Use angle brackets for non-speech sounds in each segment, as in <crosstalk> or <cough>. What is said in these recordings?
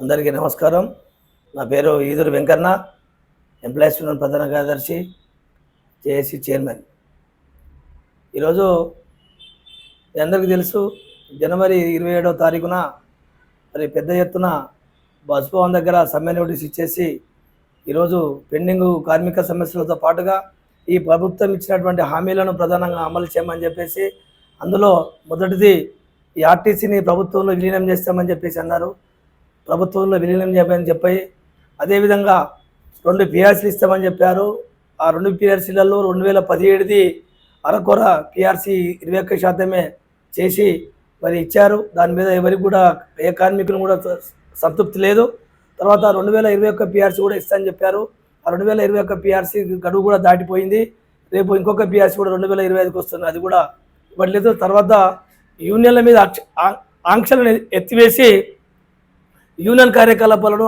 అందరికీ నమస్కారం. నా పేరు ఈదురు వెంకన్న ఎంప్లాయీస్ యూనియన్ ప్రధాన కార్యదర్శి జేఏసీ చైర్మన్. ఈరోజు అందరికీ తెలుసు జనవరి ఇరవై ఏడవ తారీఖున మరి పెద్ద ఎత్తున బస్ భవన్ దగ్గర సమ్మె నోటీస్ ఇచ్చేసి ఈరోజు పెండింగ్ కార్మిక సమస్యలతో పాటుగా ఈ ప్రభుత్వం ఇచ్చినటువంటి హామీలను ప్రధానంగా అమలు చేయమని చెప్పేసి అందులో మొదటిది ఈ ఆర్టీసీని ప్రభుత్వంలో విలీనం చేస్తామని చెప్పేసి అన్నారు. ప్రభుత్వంలో విలీనం చేయమని చెప్పి అదేవిధంగా రెండు పిఆర్సీలు ఇస్తామని చెప్పారు. ఆ రెండు పిఆర్సీలలో రెండు వేల పదిహేడుది అరకొర పిఆర్సీ ఇరవై ఒక్క శాతమే చేసి మరి ఇచ్చారు. దాని మీద ఎవరికి కూడా ఏ కార్మికులు కూడా సంతృప్తి లేదు. తర్వాత రెండు వేల ఇరవై ఒక్క పిఆర్సీ కూడా ఇస్తామని చెప్పారు. ఆ రెండు వేల ఇరవై ఒక్క పిఆర్సీ గడువు కూడా దాటిపోయింది. రేపు ఇంకొక పిఆర్సీ కూడా రెండు వేల ఇరవై ఐదుకి వస్తుంది. అది కూడా ఇవ్వట్లేదు. తర్వాత యూనియన్ల మీద ఆంక్షలను ఎత్తివేసి యూనియన్ కార్యకలాపాలను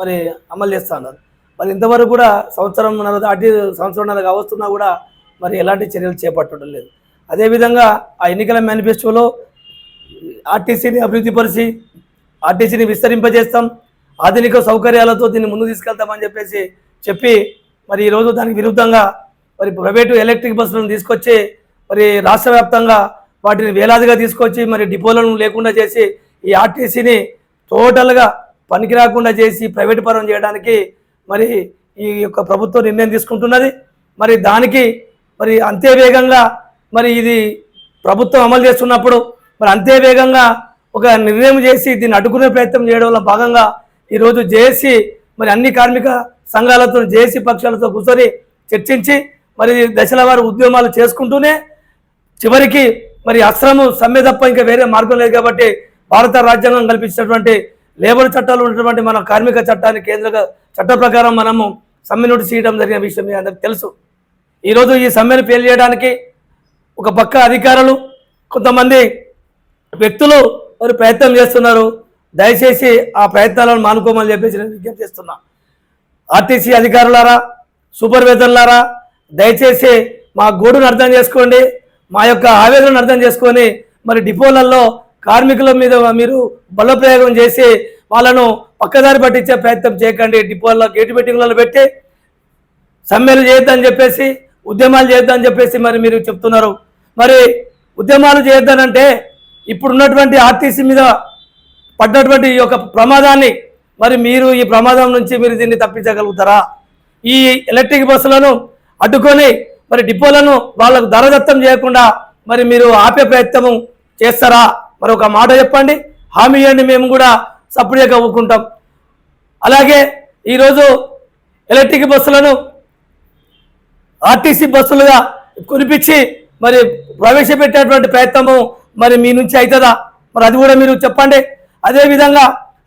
మరి అమలు చేస్తా ఉన్నారు మరి ఇంతవరకు కూడా సంవత్సరం అటు సంవత్సరం కావస్తున్నా కూడా మరి ఎలాంటి చర్యలు చేపట్టడం లేదు. అదేవిధంగా ఆ ఎన్నికల మేనిఫెస్టోలో ఆర్టీసీని అభివృద్ధిపరిచి ఆర్టీసీని విస్తరింపజేస్తాం. ఆధునిక సౌకర్యాలతో దీన్ని ముందు తీసుకెళ్తామని చెప్పేసి చెప్పి మరి ఈరోజు దానికి విరుద్ధంగా మరి ప్రైవేటు ఎలక్ట్రిక్ బస్సులను తీసుకొచ్చి మరి రాష్ట్ర వ్యాప్తంగా వాటిని వేలాదిగా తీసుకొచ్చి మరి డిపోలను లేకుండా చేసి ఈ ఆర్టీసీని టోటల్గా పనికి రాకుండా చేసి ప్రైవేట్ పరం చేయడానికి మరి ఈ యొక్క ప్రభుత్వం నిర్ణయం తీసుకుంటున్నది. మరి దానికి మరి అంతే వేగంగా మరి ఇది ప్రభుత్వం అమలు చేస్తున్నప్పుడు మరి అంతే వేగంగా ఒక నిర్ణయం చేసి దీన్ని అడ్డుకునే ప్రయత్నం చేయడంలో భాగంగా ఈరోజు జేఏసీ మరి అన్ని కార్మిక సంఘాలతో జేఏసీ పక్షాలతో కూర్చొని చర్చించి మరి దశల వారి ఉద్యమాలు చేసుకుంటూనే చివరికి మరి అస్త్రము సమ్మె తప్ప ఇంకా వేరే మార్గం లేదు కాబట్టి భారత రాజ్యాంగం కల్పించినటువంటి లేబర్ చట్టాలు ఉన్నటువంటి మన కార్మిక చట్టాన్ని కేంద్ర చట్ట ప్రకారం మనము సమ్మె నోటీస్ చేయడం జరిగిన విషయం మీ అందరికి తెలుసు. ఈరోజు ఈ సమ్మెను ఫెయిల్ చేయడానికి ఒక పక్క అధికారులు కొంతమంది వ్యక్తులు మరి ప్రయత్నం చేస్తున్నారు. దయచేసి ఆ ప్రయత్నాలను మానుకోమని చెప్పేసి నేను విజ్ఞప్తి చేస్తున్నా. ఆర్టీసీ అధికారులారా సూపర్వైజర్లారా దయచేసి మా గోడును అర్థం చేసుకోండి మా యొక్క ఆవేదనను అర్థం చేసుకొని మరి డిపోలలో కార్మికుల మీద మీరు బలప్రయోగం చేసి వాళ్ళను పక్కదారి పట్టించే ప్రయత్నం చేయకండి. డిపోల్లో గేటు మీటింగ్లలో పెట్టి సమ్మెలు చేయొద్దని చెప్పేసి ఉద్యమాలు చేయొద్దని చెప్పేసి మరి మీరు చెప్తున్నారు. మరి ఉద్యమాలు చేయొద్దనంటే ఇప్పుడున్నటువంటి ఆర్టీసీ మీద పడ్డటువంటి ఈ యొక్క ప్రమాదాన్ని మరి మీరు ఈ ప్రమాదం నుంచి మీరు దీన్ని తప్పించగలుగుతారా? ఈ ఎలక్ట్రిక్ బస్సులను అడ్డుకొని మరి డిపోలను వాళ్ళకు ధరదత్తం చేయకుండా మరి మీరు ఆపే ప్రయత్నం చేస్తారా? మరొక మాట చెప్పండి? హామీ ఇవ్వండి మేము కూడా సపరేట్గా ఒప్పుకుంటాం అలాగే ఈరోజు ఎలక్ట్రిక్ బస్సులను ఆర్టీసీ బస్సులుగా కురిపించి మరి ప్రవేశపెట్టేటువంటి ప్రయత్నము మరి మీ నుంచి అవుతుందా? మరి అది కూడా మీరు చెప్పండి. అదేవిధంగా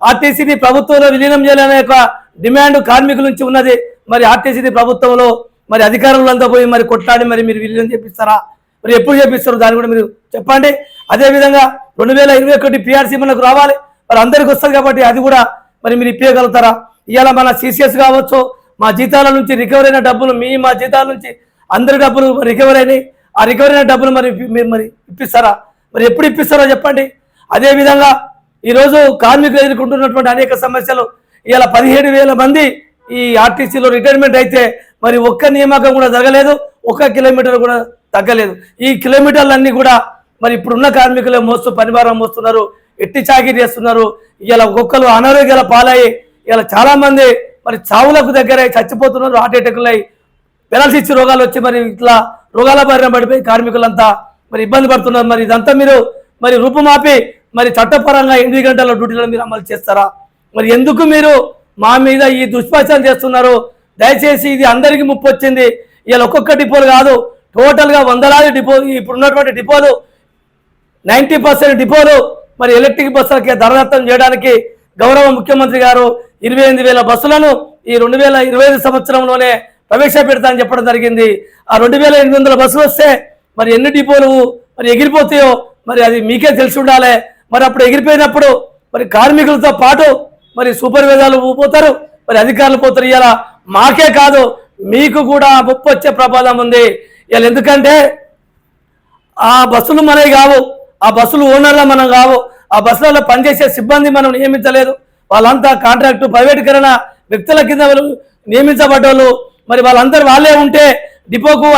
ఆర్టీసీని ప్రభుత్వంలో విలీనం చేయాలనే ఒక డిమాండ్ కార్మికుల నుంచి ఉన్నది. మరి ఆర్టీసీని ప్రభుత్వంలో మరి అధికారులంతా పోయి మరి కొట్లాడి మరి మీరు విలీనం చేపిస్తారా? మరి ఎప్పుడు చేపిస్తారు దాన్ని కూడా మీరు చెప్పండి. అదేవిధంగా రెండు వేల ఇరవై ఒకటి పిఆర్సీ మనకు రావాలి. మరి అందరికి వస్తుంది కాబట్టి అది కూడా మరి మీరు ఇప్పగలుగుతారా ఇవాళ మన సిసిఎస్ కావచ్చు మా జీతాల నుంచి రికవర్ అయిన డబ్బులు మీ మా జీతాల నుంచి అందరి డబ్బులు రికవర్ అయినాయి. ఆ రికవర్ అయిన డబ్బులు మరి మీరు మరి ఇప్పిస్తారా? మరి ఎప్పుడు ఇప్పిస్తారో చెప్పండి. అదేవిధంగా ఈరోజు కార్మికులు ఎదుర్కొంటున్నటువంటి అనేక సమస్యలు. ఇవాళ పదిహేడు వేల మంది ఈ ఆర్టీసీలో రిటైర్మెంట్ అయితే మరి ఒక్క నియామకం కూడా జరగలేదు. ఒక్క కిలోమీటర్ కూడా తగ్గలేదు. ఈ కిలోమీటర్లన్నీ కూడా మరి ఇప్పుడున్న కార్మికులే మోస్తూ పనిభారం మోస్తున్నారు ఎట్టి చాకిరి చేస్తున్నారు. ఇలా ఒక్కొక్కరు అనారోగ్యాల పాలయ్యి ఇలా చాలా మంది మరి చావులకు దగ్గర చచ్చిపోతున్నారు హార్ట్ అటాక్లు అయ్యి. పెనాల్సిచ్చి రోగాలు వచ్చి మరి ఇట్లా రోగాల బారిన పడిపోయి కార్మికులంతా మరి ఇబ్బంది పడుతున్నారు. మరి ఇదంతా మీరు మరి రూపుమాపి మరి చట్టపరంగా ఎనిమిది గంటల డ్యూటీలను మీరు అమలు చేస్తారా? మరి ఎందుకు మీరు మా మీద ఈ దుష్ప్రచారం చేస్తున్నారు? దయచేసి ఇది అందరికీ ముప్పు వచ్చింది. ఇవాళ ఒక్కొక్క డిపోలు కాదు టోటల్గా వందలాది డిపో ఇప్పుడు ఉన్నటువంటి డిపోలు నైంటీ పర్సెంట్ డిపోలు మరి ఎలక్ట్రిక్ బస్సులకి ధరదత్తం చేయడానికి గౌరవ ముఖ్యమంత్రి గారు ఇరవై ఎనిమిది వేల బస్సులను ఈ రెండు వేల ఇరవై ఐదు సంవత్సరంలోనే ప్రవేశపెడతానని చెప్పడం జరిగింది. ఆ రెండు వేల ఎనిమిది వందల బస్సులు వస్తే మరి ఎన్ని డిపోలు మరి ఎగిరిపోతాయో మరి అది మీకే తెలిసి ఉండాలి. మరి అప్పుడు ఎగిరిపోయినప్పుడు మరి కార్మికులతో పాటు మరి సూపర్వైజర్లు పోతారు మరి అధికారులు పోతారు. ఇలా మాకే కాదు మీకు కూడా ముప్పు వచ్చే ప్రమాదం ఉంది. ఇలా ఎందుకంటే ఆ బస్సులు మనవి కావు ఆ బస్సులు ఓనర్ల మనం కావు ఆ బస్సులలో పనిచేసే సిబ్బంది మనం నియమించలేదు. వాళ్ళంతా కాంట్రాక్టు ప్రైవేటీకరణ వ్యక్తుల కింద వాళ్ళు మరి వాళ్ళందరూ వాళ్ళే ఉంటే డిపోకు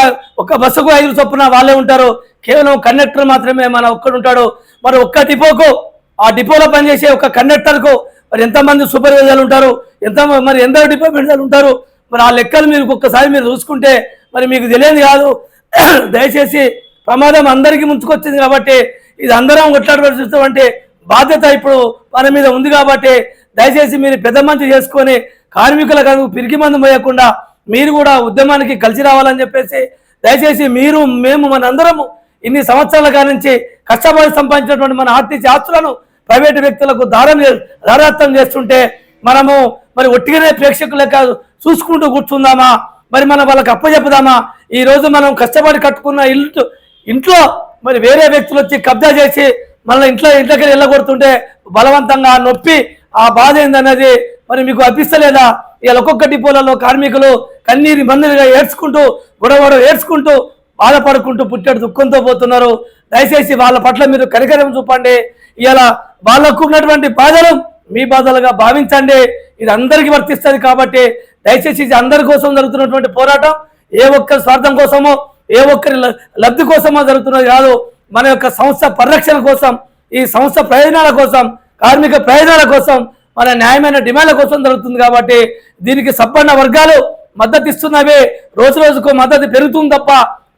ఒక బస్సుకు ఐదు చొప్పున వాళ్ళే ఉంటారు. కేవలం కండక్టర్ మాత్రమే మన ఒక్కడు ఉంటాడు. మరి ఒక్క డిపోకు ఆ డిపోలో పనిచేసే ఒక కండక్టర్కు మరి ఎంతమంది సూపర్వైజర్లు ఉంటారు? ఎంత మరి ఎంత డిపార్ట్మెంట్లు ఉంటారు? మరి ఆ లెక్కలు మీరు ఒక్కసారి మీరు చూసుకుంటే మరి మీకు తెలియదు కాదు. <clears throat> దయచేసి ప్రమాదం అందరికీ ముంచుకొచ్చింది కాబట్టి ఇది అందరం కొట్లాడవలసినటువంటి బాధ్యత ఇప్పుడు మన మీద ఉంది కాబట్టి దయచేసి మీరు పెద్ద మంచి చేసుకొని కార్మికులకు పిరికి మందు పోయకుండా మీరు కూడా ఉద్యమానికి కలిసి రావాలని చెప్పేసి దయచేసి మీరు మేము మనందరము ఇన్ని సంవత్సరాల నుంచి కష్టపడి సంపాదించినటువంటి మన ఆర్థిక ఆస్తులను ప్రైవేటు వ్యక్తులకు దారం దారాత్వం చేస్తుంటే మనము మరి ఒట్టిగానే ప్రేక్షకులకు చూసుకుంటూ కూర్చుందామా? మరి మనం వాళ్ళకి అప్పచెప్పుదామా ఈ రోజు మనం కష్టపడి కట్టుకున్న ఇల్లు ఇంట్లో మరి వేరే వ్యక్తులు వచ్చి కబ్జా చేసి మళ్ళీ ఇంట్లో ఇంట్లోకి వెళ్ళగొడుతుంటే బలవంతంగా నొప్పి ఆ బాధ ఏందన్నది మరి మీకు అనిపిస్తలేదా? ఇలా ఒక్కొక్క డిపోలలో కార్మికులు కన్నీరి మందులుగా ఏడ్చుకుంటూ గొడవ ఏడ్చుకుంటూ బాధపడుకుంటూ పుట్టాడు దుఃఖంతో పోతున్నారు. దయచేసి వాళ్ళ పట్ల మీరు కరికరం చూపండి. ఇలా వాళ్ళకు ఉన్నటువంటి బాధలు మీ బాధలుగా భావించండి. ఇది అందరికీ వర్తిస్తుంది కాబట్టి దయచేసి ఇది అందరి కోసం జరుగుతున్నటువంటి పోరాటం. ఏ ఒక్కరి స్వార్థం కోసమో ఏ ఒక్కరి లబ్ధి కోసమో జరుగుతున్నది కాదు. మన యొక్క సంస్థ పరిరక్షణ కోసం ఈ సంస్థ ప్రయోజనాల కోసం కార్మిక ప్రయోజనాల కోసం మన న్యాయమైన డిమాండ్ల కోసం జరుగుతుంది కాబట్టి దీనికి సంపన్న వర్గాలు మద్దతు ఇస్తున్నవే. రోజు రోజుకు మద్దతు పెరుగుతుంది తప్ప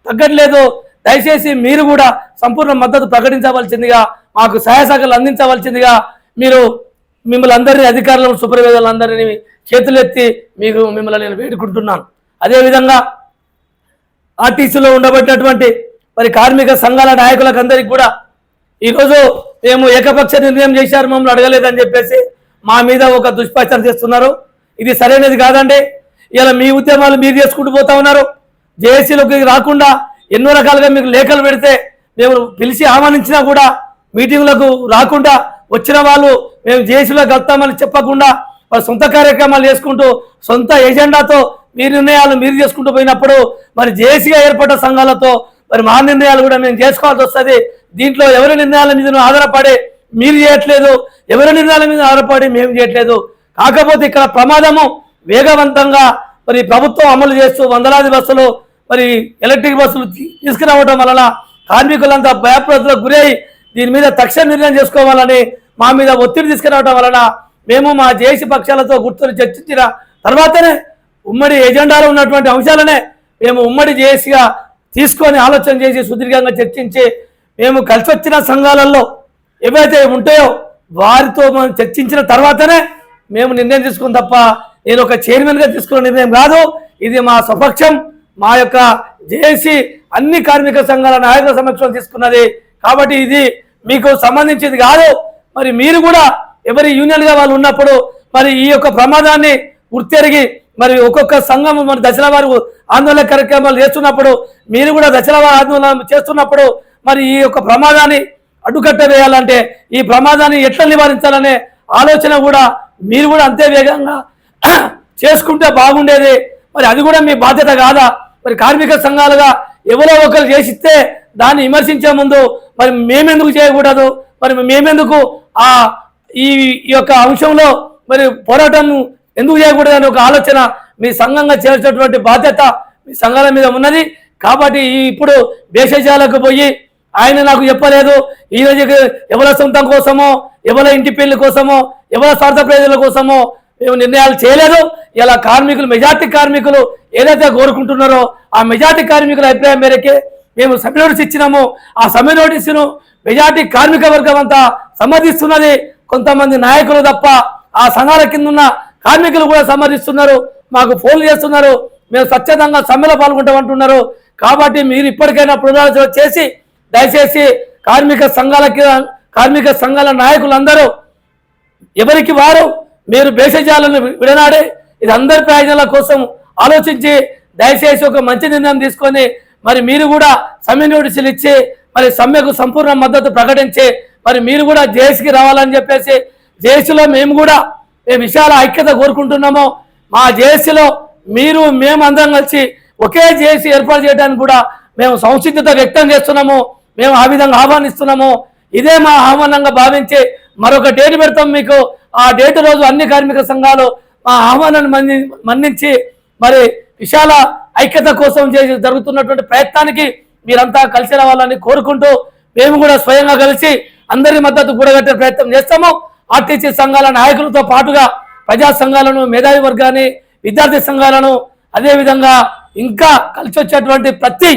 తగ్గట్లేదు. దయచేసి మీరు కూడా సంపూర్ణ మద్దతు ప్రకటించవలసిందిగా మాకు సహాయ సహకారాలు అందించవలసిందిగా మీరు మిమ్మల్ని అందరినీ అధికారులను సుప్రవేదాలు అందరినీ చేతులెత్తి మీకు మిమ్మల్ని నేను వేడుకుంటున్నాను. అదేవిధంగా ఆర్టీసీలో ఉండబడినటువంటి మరి కార్మిక సంఘాల నాయకులకు అందరికి కూడా ఈరోజు మేము ఏకపక్ష నిర్ణయం చేశారు మమ్మల్ని అడగలేదని చెప్పేసి మా మీద ఒక దుష్ప్రచారం చేస్తున్నారు. ఇది సరైనది కాదండి. ఇలా మీ ఉద్యమాలు మీరు చేసుకుంటూ పోతా ఉన్నారు. జేఏసీలోకి రాకుండా ఎన్నో రకాలుగా మీకు లేఖలు పెడితే మేము పిలిచి ఆహ్వానించినా కూడా మీటింగ్లకు రాకుండా వచ్చిన వాళ్ళు మేము జేసీలో కలుస్తామని చెప్పకుండా మరి సొంత కార్యక్రమాలు చేసుకుంటూ సొంత ఎజెండాతో మీ నిర్ణయాలు మీరు చేసుకుంటూ పోయినప్పుడు మరి జేసీగా ఏర్పడ్డ సంఘాలతో మరి మా నిర్ణయాలు కూడా మేము చేసుకోవాల్సి వస్తుంది. దీంట్లో ఎవరి నిర్ణయాల మీద ఆధారపడి మీరు చేయట్లేదు ఎవరి నిర్ణయాల మీద ఆధారపడి మేము చేయట్లేదు. కాకపోతే ఇక్కడ ప్రమాదము వేగవంతంగా మరి ప్రభుత్వం అమలు చేస్తూ వందలాది బస్సులు మరి ఎలక్ట్రిక్ బస్సులు తీసుకురావడం వలన కార్మికులంతా భయప్రదలకు గురై దీని మీద తక్షణ నిర్ణయం చేసుకోవాలని మా మీద ఒత్తిడి తీసుకురావటం వలన మేము మా జేసీ పక్షాలతో గుర్తులు చర్చించిన తర్వాతనే ఉమ్మడి ఎజెండాలో ఉన్నటువంటి అంశాలనే మేము ఉమ్మడి జేసీగా తీసుకొని ఆలోచన చేసి సుదీర్ఘంగా చర్చించి మేము కలిసి వచ్చిన సంఘాలలో ఏవైతే ఉంటాయో వారితో మనం చర్చించిన తర్వాతనే మేము నిర్ణయం తీసుకుని తప్ప నేను ఒక చైర్మన్గా తీసుకున్న నిర్ణయం కాదు. ఇది మా స్వపక్షం. మా యొక్క జేఏసీ అన్ని కార్మిక సంఘాల నాయకుల సమక్షంలో తీసుకున్నది. కాబట్టి ఇది మీకు సంబంధించింది కాదు. మరి మీరు కూడా ఎవరి యూనియన్గా వాళ్ళు ఉన్నప్పుడు మరి ఈ యొక్క ప్రమాదాన్ని గుర్తెరిగి మరి ఒక్కొక్క సంఘం మరి దశల వారు ఆందోళన కార్యక్రమాలు చేస్తున్నప్పుడు మీరు కూడా దశల ఆందోళన చేస్తున్నప్పుడు మరి ఈ యొక్క ప్రమాదాన్ని అడ్డుకట్ట వేయాలంటే ఈ ప్రమాదాన్ని ఎట్లా నివారించాలనే ఆలోచన కూడా మీరు కూడా అంతే వేగంగా <clears throat> చేసుకుంటే బాగుండేది. మరి అది కూడా మీ బాధ్యత కాదా? మరి కార్మిక సంఘాలుగా ఎవరో ఒకరు చేసిస్తే దాన్ని విమర్శించే ముందు మరి మేమెందుకు చేయకూడదు? మరి మేమెందుకు ఆ ఈ ఈ యొక్క అంశంలో మరి పోరాటం ఎందుకు చేయకూడదు అనే ఒక ఆలోచన మీ సంఘంగా చేసేటటువంటి బాధ్యత మీ సంఘాల మీద ఉన్నది. కాబట్టి ఇప్పుడు దేశజాలకు పోయి ఆయన నాకు చెప్పలేదు. ఈ రోజు ఎవరి సొంతం కోసమో ఎవరి ఇంటి పెళ్ళి కోసమో ఎవరి స్వార్థ ప్రజల కోసమో మేము నిర్ణయాలు చేయలేదు. ఇలా కార్మికులు మెజార్టీ కార్మికులు ఏదైతే కోరుకుంటున్నారో ఆ మెజార్టీ కార్మికుల అభిప్రాయం మేరకే మేము సమ్మె నోటీస్ ఇచ్చినాము. ఆ సమ్మె నోటీసును మెజార్టీ కార్మిక వర్గం అంతా సమర్థిస్తున్నది. కొంతమంది నాయకులు తప్ప ఆ సంఘాల కింద ఉన్న కార్మికులు కూడా సమర్థిస్తున్నారు. మాకు ఫోన్లు చేస్తున్నారు. మేము స్వచ్ఛందంగా సమ్మెలో పాల్గొంటామంటున్నారు. కాబట్టి మీరు ఇప్పటికైనా పునరాలోచన చేసి దయచేసి కార్మిక సంఘాల కార్మిక సంఘాల నాయకులందరూ ఎవరికి వారు మీరు భేషజాలను విడనాడి ఇది అందరి ప్రయోజనాల కోసం ఆలోచించి దయచేసి ఒక మంచి నిర్ణయం తీసుకొని మరి మీరు కూడా సమ్మె నోటీసులు ఇచ్చి మరి సమ్మెకు సంపూర్ణ మద్దతు ప్రకటించి మరి మీరు కూడా జేఏసీకి రావాలని చెప్పేసి జేఏసీలో మేము కూడా ఏ విశాల ఐక్యత కోరుకుంటున్నాము మా జేఏసీలో మీరు మేము అందరం కలిసి ఒకే జేఏసీ ఏర్పాటు చేయడానికి కూడా మేము సంసిద్ధత వ్యక్తం చేస్తున్నాము మేము ఆ విధంగా ఆహ్వానిస్తున్నాము. ఇదే మా ఆహ్వానంగా భావించి మరొక డేట్ పెడతాం మీకు. ఆ డేట్ రోజు అన్ని కార్మిక సంఘాలు మా ఆహ్వానాన్ని మన్ని మన్నించి మరి విశాల ఐక్యత కోసం చేసి జరుగుతున్నటువంటి ప్రయత్నానికి మీరంతా కలిసి రావాలని కోరుకుంటూ మేము కూడా స్వయంగా కలిసి అందరి మద్దతు కూడగట్టే ప్రయత్నం చేస్తాము. ఆర్టీసీ సంఘాల నాయకులతో పాటుగా ప్రజా సంఘాలను మేధావి వర్గాన్ని విద్యార్థి సంఘాలను అదేవిధంగా ఇంకా కలిసి వచ్చేటువంటి ప్రతి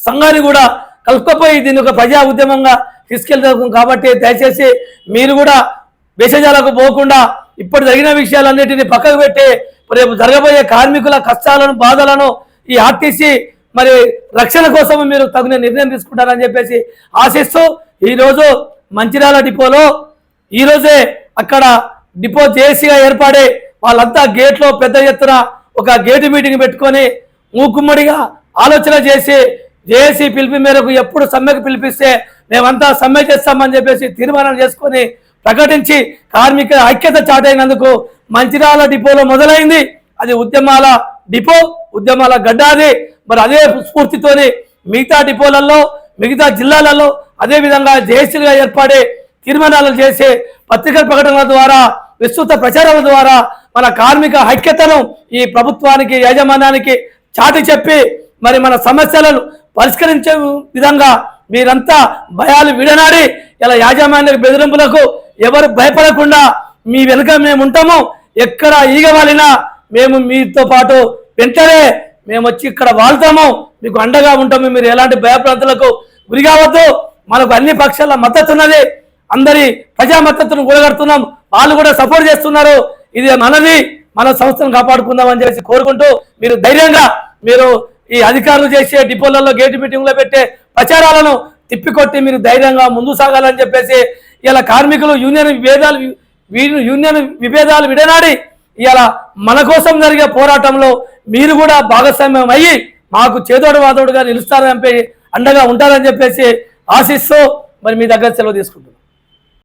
సంఘాన్ని కూడా కలుపుకపోయి దీన్ని ఒక ప్రజా ఉద్యమంగా తీసుకెళ్తాం కాబట్టి దయచేసి మీరు కూడా విషయాలకు పోకుండా ఇప్పుడు జరిగిన విషయాలన్నిటిని పక్కకు పెట్టి రేపు జరగబోయే కార్మికుల కష్టాలను బాధలను ఈ ఆర్టీసీ మరి రక్షణ కోసం మీరు తగిన నిర్ణయం తీసుకుంటారని చెప్పేసి ఆశిస్తూ ఈరోజు మంచిర్యాల డిపోలో ఈరోజే అక్కడ డిపో జేసీగా ఏర్పడి వాళ్ళంతా గేట్లో పెద్ద ఎత్తున ఒక గేటు మీటింగ్ పెట్టుకొని మూకుమ్మడిగా ఆలోచన చేసి జేఏసీ పిలిపి మేరకు ఎప్పుడు సమ్మెకు పిలిపిస్తే మేమంతా సమ్మె చేస్తామని చెప్పేసి తీర్మానం చేసుకొని ప్రకటించి కార్మిక ఐక్యత చాటైనందుకు మంచిర్యాల డిపోలో మొదలైంది. అది ఉద్యమాల డిపో ఉద్యమాల గడ్డాది. మరి అదే స్ఫూర్తితోనే మిగతా డిపోలలో మిగతా జిల్లాలలో అదే విధంగా జేఏసీలుగా ఏర్పడే తీర్మానాలు చేసే పత్రికల ప్రకటనల ద్వారా విస్తృత ప్రచారాల ద్వారా మన కార్మిక ఐక్యతను ఈ ప్రభుత్వానికి యాజమాన్యానికి చాటి చెప్పి మరి మన సమస్యలను పరిష్కరించే విధంగా మీరంతా భయాలు విడనాడి ఇలా యాజమాన్య బెదిరింపులకు ఎవరు భయపడకుండా మీ వెనుక మేము ఉంటాము. ఎక్కడ ఈగవాలినా మేము మీతో పాటు వెంటనే మేము వచ్చి ఇక్కడ వాళ్తాము. మీకు అండగా ఉంటాము. మీరు ఎలాంటి భయప్రాంతాలకు గురి కావద్దు. మనకు అన్ని పక్షాల మద్దతు ఉన్నది. అందరి ప్రజా మద్దతును కూడగడుతున్నాం. వాళ్ళు కూడా సపోర్ట్ చేస్తున్నారు. ఇది మనది. మన సంస్థను కాపాడుకుందాం అని చెప్పేసి కోరుకుంటూ మీరు ధైర్యంగా మీరు ఈ అధికారులు చేసే డిపోలలో గేట్ మీటింగ్లో పెట్టే ప్రచారాలను తిప్పికొట్టి మీరు ధైర్యంగా ముందు సాగాలని చెప్పేసి ఇలా కార్మికులు యూనియన్ విభేదాలు యూనియన్ విభేదాలు విడనాడి ఇలా మన కోసం జరిగే పోరాటంలో మీరు కూడా భాగస్వామ్యం అయ్యి మాకు చేదోడు వాదోడుగా నిలుస్తారని అండగా ఉంటారని చెప్పేసి ఆశిస్తూ మరి మీ దగ్గర సెలవు తీసుకుంటున్నాను